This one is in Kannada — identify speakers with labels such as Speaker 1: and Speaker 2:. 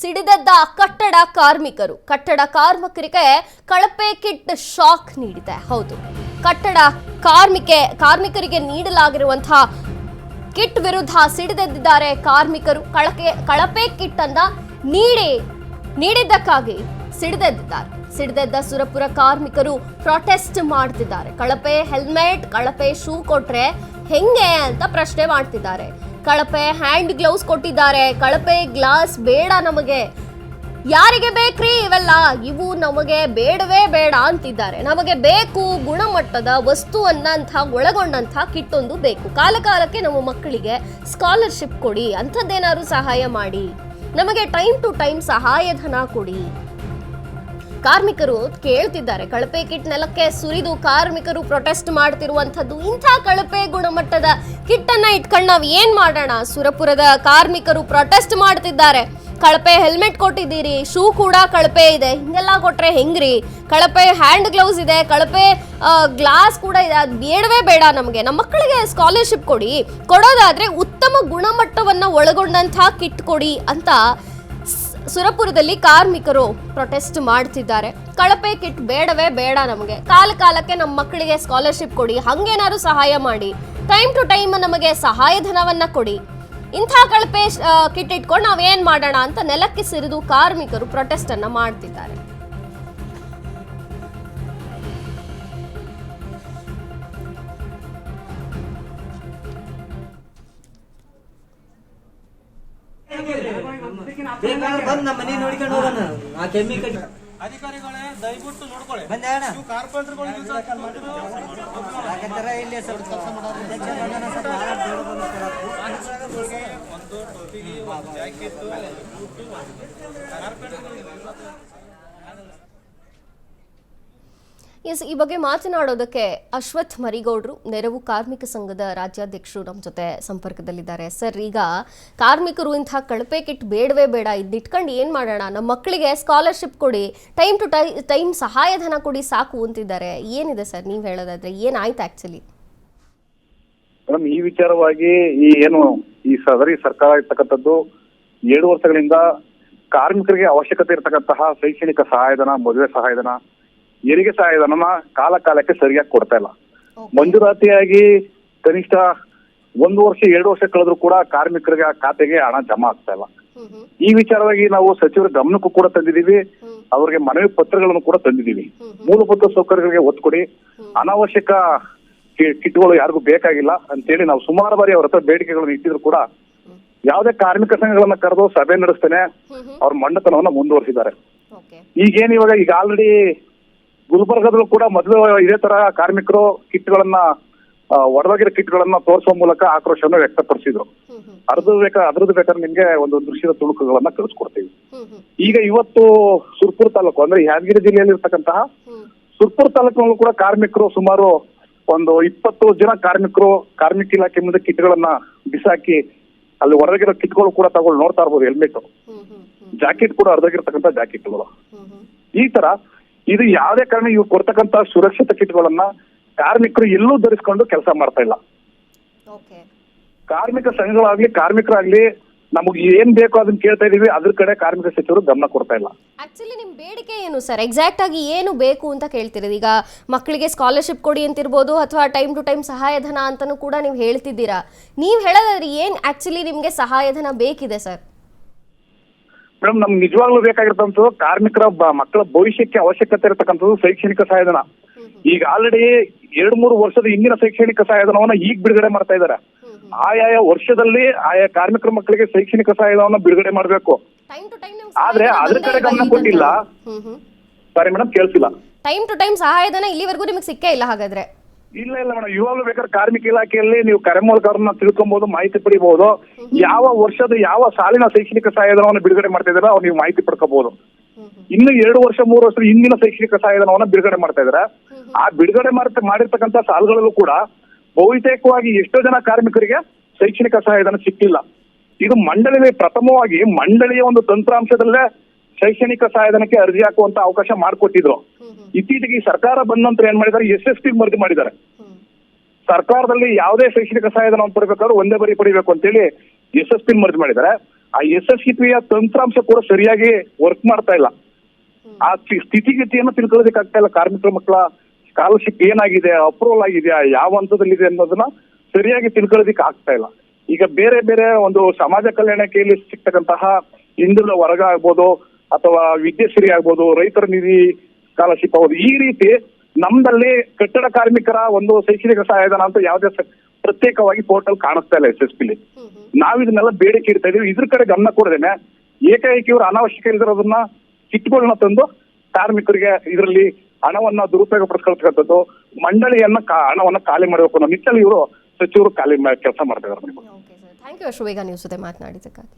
Speaker 1: ಸಿಡಿದೆದ್ದ ಕಟ್ಟಡ ಕಾರ್ಮಿಕರು. ಕಟ್ಟಡ ಕಾರ್ಮಿಕರಿಗೆ ಕಳಪೆ ಕಿಟ್ ಶಾಕ್ ನೀಡಿದೆ. ಹೌದು. ಕಟ್ಟಡ ಕಾರ್ಮಿಕೆ, ಕಾರ್ಮಿಕರಿಗೆ ನೀಡಲಾಗಿರುವಂತಹ ಕಿಟ್ ವಿರುದ್ಧ ಸಿಡಿದೆದ್ದಿದ್ದಾರೆ ಕಾರ್ಮಿಕರು. ಕಳಕೆ, ಕಳಪೆ ಕಿಟ್ ಅನ್ನ ನೀಡಿ, ನೀಡಿದ್ದಕ್ಕಾಗಿ ಸಿಡಿದೆದ್ದಿದ್ದಾರೆ. ಸಿಡಿದೆದ್ದ ಸುರಪುರ ಕಾರ್ಮಿಕರು ಪ್ರೊಟೆಸ್ಟ್ ಮಾಡ್ತಿದ್ದಾರೆ. ಕಳಪೆ ಹೆಲ್ಮೆಟ್, ಕಳಪೆ ಶೂ ಕೊಟ್ರೆ ಹೆಂಗೆ ಅಂತ ಪ್ರಶ್ನೆ ಮಾಡ್ತಿದ್ದಾರೆ. ಕಳಪೆ ಹ್ಯಾಂಡ್ ಗ್ಲೌಸ್ ಕೊಟ್ಟಿದ್ದಾರೆ. ಕಳಪೆ ಗ್ಲಾಸ್ ಬೇಡ ನಮಗೆ. ಯಾರಿಗೆ ಬೇಕ್ರಿ ಇವೆಲ್ಲ? ಇವು ನಮಗೆ ಬೇಡವೇ ಬೇಡ ಅಂತಿದ್ದಾರೆ. ನಮಗೆ ಬೇಕು ಗುಣಮಟ್ಟದ ವಸ್ತುವನ್ನಂಥ, ಒಳಗೊಂಡಂಥ ಕಿಟ್ಟೊಂದು ಬೇಕು. ಕಾಲ ಕಾಲಕ್ಕೆ ನಮ್ಮ ಮಕ್ಕಳಿಗೆ ಸ್ಕಾಲರ್ಶಿಪ್ ಕೊಡಿ. ಅಂಥದ್ದೇನಾದ್ರು ಸಹಾಯ ಮಾಡಿ. ನಮಗೆ ಟೈಮ್ ಟು ಟೈಮ್ ಸಹಾಯಧನ ಕೊಡಿ. ಕಾರ್ಮಿಕರು ಕೇಳ್ತಿದ್ದಾರೆ ಕಳಪೆ ಕಿಟ್ ನೆಲಕ್ಕೆ ಸುರಿದು ಕಾರ್ಮಿಕರು ಪ್ರೊಟೆಸ್ಟ್ ಮಾಡ್ತಿರುವಂಥದ್ದು ಇಂಥ ಕಳಪೆ ಗುಣಮಟ್ಟದ ಕಿಟ್ ಅನ್ನ ಇಟ್ಕೊಂಡು ನಾವು ಏನ್ ಮಾಡೋಣ? ಸುರಪುರದ ಕಾರ್ಮಿಕರು ಪ್ರೊಟೆಸ್ಟ್ ಮಾಡ್ತಿದ್ದಾರೆ. ಕಳಪೆ ಹೆಲ್ಮೆಟ್ ಕೊಟ್ಟಿದ್ದೀರಿ, ಶೂ ಕೂಡ ಕಳಪೆ ಇದೆ. ಹಿಂಗೆಲ್ಲ ಕೊಟ್ರೆ ಹೆಂಗ್ರಿ? ಕಳಪೆ ಹ್ಯಾಂಡ್ ಗ್ಲೌಸ್ ಇದೆ, ಕಳಪೆ ಗ್ಲಾಸ್ ಕೂಡ ಇದೆ. ಅದು ಬೇಡವೇ ಬೇಡ ನಮಗೆ. ನಮ್ಮ ಮಕ್ಕಳಿಗೆ ಸ್ಕಾಲರ್ಶಿಪ್ ಕೊಡಿ. ಕೊಡೋದಾದ್ರೆ ಉತ್ತಮ ಗುಣಮಟ್ಟವನ್ನ ಒಳಗೊಂಡಂಥ ಕಿಟ್ ಕೊಡಿ ಅಂತ ಸುರಪುರದಲ್ಲಿ ಕಾರ್ಮಿಕರು ಪ್ರೊಟೆಸ್ಟ್ ಮಾಡ್ತಿದ್ದಾರೆ. ಕಳಪೆ ಕಿಟ್ ಬೇಡವೇ ಬೇಡ ನಮಗೆ. ಕಾಲ ಕಾಲಕ್ಕೆ ನಮ್ಮ ಮಕ್ಕಳಿಗೆ ಸ್ಕಾಲರ್ಶಿಪ್ ಕೊಡಿ, ಹಂಗೇನಾದ್ರು ಸಹಾಯ ಮಾಡಿ. ಟೈಮ್ ಟು ಟೈಮ್ ನಮಗೆ ಸಹಾಯಧನವನ್ನ ಕೊಡಿ. ಇಂಥ ಕಳಪೆ ಕಿಟ್ ಇಟ್ಕೊಂಡು ನಾವೇನ್ ಮಾಡೋಣ ಅಂತ ನೆಲಕ್ಕೆ ಸಿರಿದು ಕಾರ್ಮಿಕರು ಪ್ರೊಟೆಸ್ಟ್ ಅನ್ನ ಮಾಡ್ತಿದ್ದಾರೆ.
Speaker 2: ಬೇಕಾದ್ರೆ ಬಂದ್ ನಮ್ಮ ಮನೆ ನೋಡ್ಕೊಂಡು ಹೋಗೋಣ. ಆ ಕೆಮಿಕಲ್
Speaker 3: ಅಧಿಕಾರಿಗಳೇ ದಯವಿಟ್ಟು ನೋಡ್ಕೊಳ್ಳಿ. ನೀವು ಕಾರ್ಪೊರೇಟರ್ಗಳಿಗೆ
Speaker 2: ಯಾಕಂದ್ರೆ ಇಲ್ಲಿ ಸ್ವಲ್ಪ ಕೆಲಸ ಮಾಡೋದು.
Speaker 3: ಒಂದು ಟೋಪಿಗೆ ಒಂದು ಜಾಕೆಟ್
Speaker 1: ಎಸ್, ಈ ಬಗ್ಗೆ ಮಾತನಾಡೋದಕ್ಕೆ ಅಶ್ವಥ್ ಮರಿಗೌಡ್ರು ನೆರವು ಕಾರ್ಮಿಕ ಸಂಘದ ರಾಜ್ಯಾಧ್ಯಕ್ಷರು ನಮ್ಮ ಜೊತೆ ಸಂಪರ್ಕದಲ್ಲಿದ್ದಾರೆ. ಸರ್, ಈಗ ಕಾರ್ಮಿಕರು ಇಂತಹ ಕಳಪೆ ಕಿಟ್ ಬೇಡವೇ ಬೇಡ ಇದ್ದಿಟ್ಕೊಂಡು ಏನು ಮಾಡೋಣ? ನಮ್ಮ ಮಕ್ಕಳಿಗೆ ಸ್ಕಾಲರ್ಶಿಪ್ ಕೊಡಿ ಟೈಮ್ ಟು ಟೈ ಟೈಮ್ ಸಹಾಯಧನ ಕೊಡಿ ಸಾಕು ಅಂತಿದ್ದಾರೆ. ಏನಿದೆ ಸರ್, ನೀವು ಹೇಳೋದಾದ್ರೆ ಏನಾಯ್ತು ಆ್ಯಕ್ಚುಲಿ
Speaker 4: ಮೇಡಮ್, ಈ ವಿಚಾರವಾಗಿ ಈ ಏನು ಈ ಸದರಿ ಸರ್ಕಾರ ಇರ್ತಕ್ಕಂಥದ್ದು ಏಳು ವರ್ಷಗಳಿಂದ ಕಾರ್ಮಿಕರಿಗೆ ಅವಶ್ಯಕತೆ ಇರತಕ್ಕಂತಹ ಶೈಕ್ಷಣಿಕ ಸಹಾಯಧನ, ಮದುವೆ ಸಹಾಯಧನ ಹೆರಿಗೆ ಸಹಾಯಧನನ ಕಾಲ ಕಾಲಕ್ಕೆ ಸರಿಯಾಗಿ ಕೊಡ್ತಾ ಇಲ್ಲ. ಮಂಜೂರಾತಿಯಾಗಿ ಕನಿಷ್ಠ ಒಂದು ವರ್ಷ ಎರಡು ವರ್ಷ ಕಳೆದ್ರು ಕೂಡ ಕಾರ್ಮಿಕರಿಗೆ ಖಾತೆಗೆ ಹಣ ಜಮಾ ಆಗ್ತಾ ಇಲ್ಲ. ಈ ವಿಚಾರವಾಗಿ ನಾವು ಸಚಿವರ ಗಮನಕ್ಕೂ ಕೂಡ ತಂದಿದ್ದೀವಿ. ಅವರಿಗೆ ಮನವಿ ಪತ್ರಗಳನ್ನು ಕೂಡ ತಂದಿದ್ದೀವಿ. ಮೂಲಭೂತ ಸೌಕರ್ಯಗಳಿಗೆ ಒತ್ತು ಕೊಡಿ. ಅನಾವಶ್ಯಕ ಕಿಟ್ಗಳು ಯಾರಿಗೂ ಬೇಕಾಗಿಲ್ಲ ಅಂತೇಳಿ ನಾವು ಸುಮಾರು ಬಾರಿ ಅವ್ರ ಹತ್ರ ಬೇಡಿಕೆಗಳನ್ನು ಇಟ್ಟಿದ್ರು ಕೂಡ ಯಾವುದೇ ಕಾರ್ಮಿಕ ಸಂಘಗಳನ್ನ ಕರೆದು ಸಭೆ ನಡೆಸ್ತೇನೆ. ಅವ್ರ ಮಂಡತನವನ್ನ ಮುಂದುವರಿಸಿದ್ದಾರೆ.
Speaker 1: ಓಕೆ
Speaker 4: ಈಗೇನ್ ಇವಾಗ ಈಗ ಆಲ್ರೆಡಿ ಗುಲ್ಬರ್ಗದಲ್ಲೂ ಕೂಡ ಮೊದಲು ಇದೇ ತರ ಕಾರ್ಮಿಕರು ಕಿಟ್ಗಳನ್ನ ಒಡವಾಗಿರೋ ಕಿಟ್ಗಳನ್ನ ತೋರಿಸುವ ಮೂಲಕ ಆಕ್ರೋಶವನ್ನು ವ್ಯಕ್ತಪಡಿಸಿದ್ರು. ಅರ್ಧ ಬೇಕಾ ಅದ್ರದ್ದು ಬೇಕಾದ್ರೆ ನಿಮ್ಗೆ ಒಂದು ದೃಶ್ಯದ ತುಣುಕುಗಳನ್ನ ಕಳಿಸ್ಕೊಡ್ತೀವಿ ಈಗ ಇವತ್ತು ಸುರ್ಪುರ್ ತಾಲೂಕು ಅಂದ್ರೆ ಯಾದಗಿರಿ ಜಿಲ್ಲೆಯಲ್ಲಿ ಇರ್ತಕ್ಕಂತಹ ಸುರ್ಪುರ್ ತಾಲೂಕಿನಲ್ಲೂ ಕೂಡ ಕಾರ್ಮಿಕರು ಸುಮಾರು ಒಂದು ಇಪ್ಪತ್ತು ಜನ ಕಾರ್ಮಿಕರು ಕಾರ್ಮಿಕ ಇಲಾಖೆ ಮುಂದೆ ಕಿಟ್ಗಳನ್ನ ಬಿಸಾಕಿ ಅಲ್ಲಿ ಹೊರಗಿರೋ ಕಿಟ್ಗಳು ಕೂಡ ತಗೊಂಡು ನೋಡ್ತಾ ಇರ್ಬೋದು ಹೆಲ್ಮೆಟ್. ಜಾಕೆಟ್ ಕೂಡ ಅರ್ಧಗಿರ್ತಕ್ಕಂಥ ಜಾಕೆಟ್ಗಳು ಈ ತರ ಇದು ಯಾವುದೇ ಕಾರಣ ಇವ್ರು ಕೊಡ್ತಕ್ಕಂತ ಸುರಕ್ಷಿತ ಕಿಟ್ಗಳನ್ನ ಕಾರ್ಮಿಕರು ಎಲ್ಲೂ ಧರಿಸ್ಕೊಂಡು ಕೆಲಸ ಮಾಡ್ತಾ ಇಲ್ಲ.
Speaker 1: ಓಕೆ.
Speaker 4: ಕಾರ್ಮಿಕ ಸಂಘಗಳಾಗ್ಲಿ ಕಾರ್ಮಿಕರಾಗ್ಲಿ ನಮಗೆ ಏನ್ ಬೇಕು ಅದನ್ನ ಕೇಳ್ತಾ ಇದೀವಿ. ಅದ್ರ ಕಡೆ ಕಾರ್ಮಿಕ ಸಚಿವರು ಗಮನ ಕೊಡ್ತಾ ಇಲ್ಲ.
Speaker 1: ಆಕ್ಚುಲಿ ನಿಮ್ ಬೇಡಿಕೆ ಏನು ಸರ್? ಎಕ್ಸಾಕ್ಟ್ ಆಗಿ ಏನು ಬೇಕು ಅಂತ ಕೇಳ್ತಿರೋದು? ಈಗ ಮಕ್ಕಳಿಗೆ ಸ್ಕಾಲರ್ಶಿಪ್ ಕೊಡಿ ಅಂತಿರ್ಬೋದು ಅಥವಾ ಟೈಮ್ ಟು ಟೈಮ್ ಸಹಾಯಧನ ಅಂತಾನೂ ಕೂಡ ನೀವು ಹೇಳ್ತಿದ್ದೀರಾ? ನೀವು ಹೇಳೋದಾದ್ರೆ ಏನ್ ಆಕ್ಚುಲಿ ನಿಮ್ಗೆ ಸಹಾಯಧನ ಬೇಕಿದೆ ಸರ್?
Speaker 4: ಮೇಡಮ್ ನಮ್ಗೆ ನಿಜವಾಗ್ಲೂ ಬೇಕಾಗಿರ್ತಕ್ಕಂಥದ್ದು ಕಾರ್ಮಿಕರ ಮಕ್ಕಳ ಭವಿಷ್ಯಕ್ಕೆ ಅವಶ್ಯಕತೆ ಇರತಕ್ಕಂಥದ್ದು ಶೈಕ್ಷಣಿಕ ಸಹಾಯಧನ ಈಗ ಆಲ್ರೆಡಿ ಎರಡ್ ಮೂರು ವರ್ಷದ ಹಿಂದಿನ ಶೈಕ್ಷಣಿಕ ಸಹಾಯಧನವನ್ನ ಈಗ ಬಿಡುಗಡೆ ಮಾಡ್ತಾ ಇದ್ದಾರೆ ಆಯಾಯ ವರ್ಷದಲ್ಲಿ ಆಯಾ ಕಾರ್ಮಿಕರ ಮಕ್ಕಳಿಗೆ ಶೈಕ್ಷಣಿಕ ಸಹಾಯಧನವನ್ನ ಬಿಡುಗಡೆ ಮಾಡಬೇಕು. ಆದ್ರೆ ಅದ್ರ ಕಡೆ ಗಮನ ಕೊಟ್ಟಿಲ್ಲ. ಸಾರಿ ಮೇಡಮ್ ಕೇಳಿಸಿಲ್ಲ.
Speaker 1: ಟೈಮ್ ಟು ಟೈಮ್ ಸಹಾಯಧನ ಇಲ್ಲಿವರೆಗೂ ನಿಮಗೆ ಸಿಕ್ಕೇ ಇಲ್ಲ ಹಾಗಾದ್ರೆ.
Speaker 4: ಇಲ್ಲ ಇಲ್ಲ ಮೇಡಮ್. ಇವಾಗಲೂ ಬೇಕಾದ್ರೆ ಕಾರ್ಮಿಕ ಇಲಾಖೆಯಲ್ಲಿ ನೀವು ಕರೆ ಮೂಲಕ ಅವ್ರನ್ನ ತಿಳ್ಕೊಬಹುದು ಮಾಹಿತಿ ಪಡಿಬಹುದು ಯಾವ ವರ್ಷದ ಯಾವ ಸಾಲಿನ ಶೈಕ್ಷಣಿಕ ಸಹಾಯಧನವನ್ನು ಬಿಡುಗಡೆ ಮಾಡ್ತಾ ಇದಾರೆ ಅವ್ರು ನೀವು ಮಾಹಿತಿ ಪಡ್ಕೋಬಹುದು ಇನ್ನು ಎರಡು ವರ್ಷ ಮೂರು ವರ್ಷ ಹಿಂದಿನ ಶೈಕ್ಷಣಿಕ ಸಹಾಯಧನವನ್ನ ಬಿಡುಗಡೆ ಮಾಡ್ತಾ ಇದಾರೆ ಆ ಬಿಡುಗಡೆ ಮಾಡ್ತಾ ಮಾಡಿರ್ತಕ್ಕಂಥ ಸಾಲುಗಳಲ್ಲೂ ಕೂಡ ಬಹುತೇಕವಾಗಿ ಎಷ್ಟೋ ಜನ ಕಾರ್ಮಿಕರಿಗೆ ಶೈಕ್ಷಣಿಕ ಸಹಾಯಧನ ಸಿಕ್ಕಿಲ್ಲ. ಇದು ಮಂಡಳಿಯಲ್ಲಿ ಪ್ರಥಮವಾಗಿ ಮಂಡಳಿಯ ಒಂದು ತಂತ್ರಾಂಶದಲ್ಲೇ ಶೈಕ್ಷಣಿಕ ಸಹಾಯಧನಕ್ಕೆ ಅರ್ಜಿ ಹಾಕುವಂತ ಅವಕಾಶ ಮಾಡಿಕೊಟ್ಟಿದ್ರು. ಇತ್ತೀಚೆಗೆ ಸರ್ಕಾರ ಬಂದ ನಂತರ ಏನ್ ಮಾಡಿದ್ದಾರೆ? ಎಸ್ ಎಸ್ ಟಿ ಭರ್ತಿ ಮಾಡಿದ್ದಾರೆ. ಸರ್ಕಾರದಲ್ಲಿ ಯಾವುದೇ ಶೈಕ್ಷಣಿಕ ಸಹಾಯಧನ ಪಡಿಬೇಕಾದ್ರೂ ಒಂದೇ ಬರಿ ಪಡಿಬೇಕು ಅಂತೇಳಿ ಎಸ್ ಎಸ್ ಪಿ ಮರ್ಜಿ ಮಾಡಿದ್ದಾರೆ. ಆ ಎಸ್ ಎಸ್ ಪಿಯ ತಂತ್ರಾಂಶ ಕೂಡ ಸರಿಯಾಗಿ ವರ್ಕ್ ಮಾಡ್ತಾ ಇಲ್ಲ. ಆ ಸ್ಥಿ- ಸ್ಥಿತಿಗತಿಯನ್ನು ತಿಳ್ಕೊಳ್ಳೋದಕ್ಕಾಗ್ತಾ ಇಲ್ಲ. ಕಾರ್ಮಿಕರ ಮಕ್ಕಳ ಸ್ಕಾಲರ್ಶಿಪ್ ಏನಾಗಿದೆ ಅಪ್ರೂವಲ್ ಆಗಿದೆಯಾ ಯಾವ ಹಂತದಲ್ಲಿದೆ ಅನ್ನೋದನ್ನ ಸರಿಯಾಗಿ ತಿಳ್ಕೊಳ್ಳೋದಕ್ಕೆ ಆಗ್ತಾ ಇಲ್ಲ. ಈಗ ಬೇರೆ ಬೇರೆ ಒಂದು ಸಮಾಜ ಕಲ್ಯಾಣಕ್ಕೆಯಲ್ಲಿ ಸಿಗ್ತಕ್ಕಂತಹ ಹಿಂದುಳಿದ ವರ್ಗ ಆಗ್ಬೋದು, ಅಥವಾ ವಿದ್ಯಾಶ್ರೀ ಆಗ್ಬೋದು, ರೈತರ ನಿಧಿ ಸ್ಕಾಲರ್ಶಿಪ್ ಅವರು ಈ ರೀತಿ ನಮ್ದಲ್ಲಿ ಕಟ್ಟಡ ಕಾರ್ಮಿಕರ ಒಂದು ಶೈಕ್ಷಣಿಕ ಸಹಾಯಧನ ಅಂತ ಯಾವುದೇ ಪ್ರತ್ಯೇಕವಾಗಿ ಪೋರ್ಟಲ್ ಕಾಣಿಸ್ತಾ ಇಲ್ಲ ಎಸ್ ಎಸ್ ಪಿಲಿ. ನಾವ್ ಇದನ್ನೆಲ್ಲ ಬೇಡಿಕೆ ಇಡ್ತಾ ಇದೀವಿ. ಇದ್ರ ಕಡೆ ಗಮನ ಕೊಡದೇನೆ ಏಕಾಏಕಿ ಇವರು ಅನಾವಶ್ಯಕ ಇಲ್ದಿರೋದನ್ನ ಕಿಟ್ಗಳನ್ನ ತಂದು ಕಾರ್ಮಿಕರಿಗೆ ಇದರಲ್ಲಿ ಹಣವನ್ನ ದುರುಪಯೋಗ ಪಡಿಸ್ಕೊಳ್ತಕ್ಕಂಥದ್ದು ಮಂಡಳಿಯನ್ನ ಹಣವನ್ನ ಖಾಲಿ ಮಾಡಬೇಕು ಅನ್ನೋ ನಿಟ್ಟಲ್ಲಿ ಇವರು ಸಚಿವರು ಖಾಲಿ ಕೆಲಸ ಮಾಡ್ತಾ ಇದ್ದಾರೆ
Speaker 1: ಥ್ಯಾಂಕ್ ಯು ಜೊತೆ ಮಾತನಾಡಿದ್ದಕ್ಕಾಗಿ.